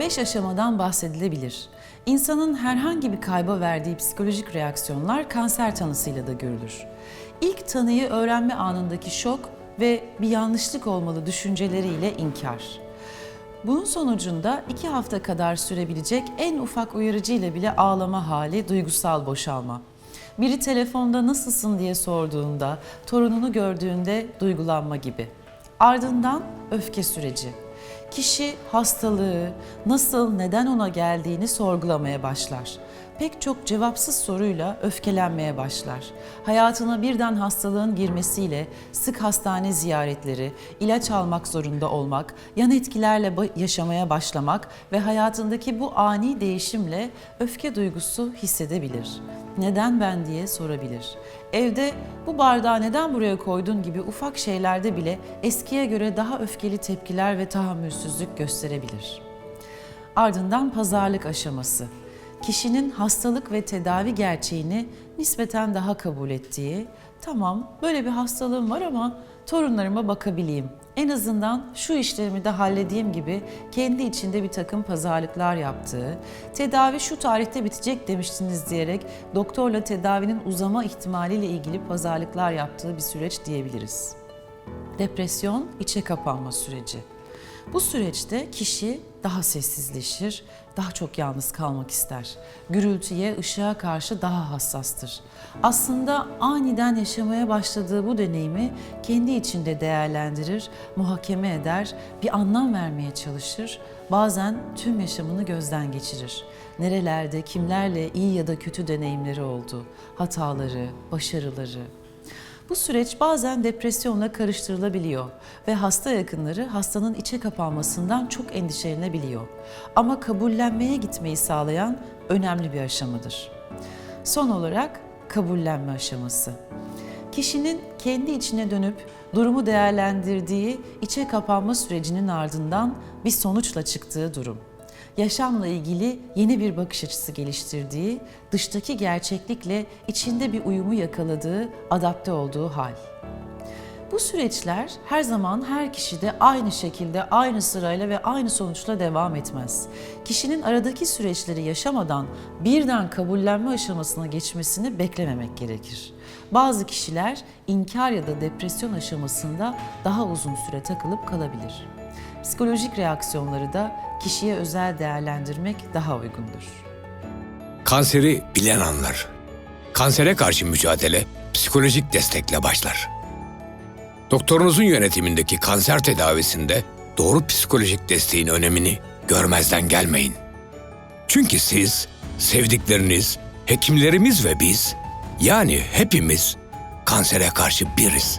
Beş aşamadan bahsedilebilir. İnsanın herhangi bir kayba verdiği psikolojik reaksiyonlar kanser tanısıyla da görülür. İlk tanıyı öğrenme anındaki şok ve bir yanlışlık olmalı düşünceleriyle inkar. Bunun sonucunda iki hafta kadar sürebilecek en ufak uyarıcı ile bile ağlama hali, duygusal boşalma. Biri telefonda nasılsın diye sorduğunda, torununu gördüğünde duygulanma gibi. Ardından öfke süreci. Kişi hastalığı, nasıl, neden ona geldiğini sorgulamaya başlar. Pek çok cevapsız soruyla öfkelenmeye başlar. Hayatına birden hastalığın girmesiyle sık hastane ziyaretleri, ilaç almak zorunda olmak, yan etkilerle yaşamaya başlamak ve hayatındaki bu ani değişimle öfke duygusu hissedebilir. Neden ben diye sorabilir. Evde bu bardağı neden buraya koydun gibi ufak şeylerde bile eskiye göre daha öfkeli tepkiler ve tahammülsüzlük gösterebilir. Ardından pazarlık aşaması. Kişinin hastalık ve tedavi gerçeğini nispeten daha kabul ettiği, tamam böyle bir hastalığım var ama torunlarıma bakabileyim. En azından şu işlerimi de halledeyim gibi kendi içinde bir takım pazarlıklar yaptığı, tedavi şu tarihte bitecek demiştiniz diyerek doktorla tedavinin uzama ihtimaliyle ilgili pazarlıklar yaptığı bir süreç diyebiliriz. Depresyon, içe kapanma süreci. Bu süreçte kişi daha sessizleşir, daha çok yalnız kalmak ister. Gürültüye, ışığa karşı daha hassastır. Aslında aniden yaşamaya başladığı bu deneyimi kendi içinde değerlendirir, muhakeme eder, bir anlam vermeye çalışır. Bazen tüm yaşamını gözden geçirir. Nerelerde, kimlerle iyi ya da kötü deneyimleri oldu, hataları, başarıları, bu süreç bazen depresyonla karıştırılabiliyor ve hasta yakınları hastanın içe kapanmasından çok endişelenebiliyor. Ama kabullenmeye gitmeyi sağlayan önemli bir aşamadır. Son olarak kabullenme aşaması. Kişinin kendi içine dönüp durumu değerlendirdiği içe kapanma sürecinin ardından bir sonuçla çıktığı durum yaşamla ilgili yeni bir bakış açısı geliştirdiği, dıştaki gerçeklikle içinde bir uyumu yakaladığı, adapte olduğu hal. Bu süreçler her zaman her kişide aynı şekilde, aynı sırayla ve aynı sonuçla devam etmez. Kişinin aradaki süreçleri yaşamadan birden kabullenme aşamasına geçmesini beklememek gerekir. Bazı kişiler inkar ya da depresyon aşamasında daha uzun süre takılıp kalabilir. Psikolojik reaksiyonları da kişiye özel değerlendirmek daha uygundur. Kanseri bilen anlar. Kansere karşı mücadele psikolojik destekle başlar. Doktorunuzun yönetimindeki kanser tedavisinde doğru psikolojik desteğin önemini görmezden gelmeyin. Çünkü siz, sevdikleriniz, hekimlerimiz ve biz, yani hepimiz kansere karşı biriz.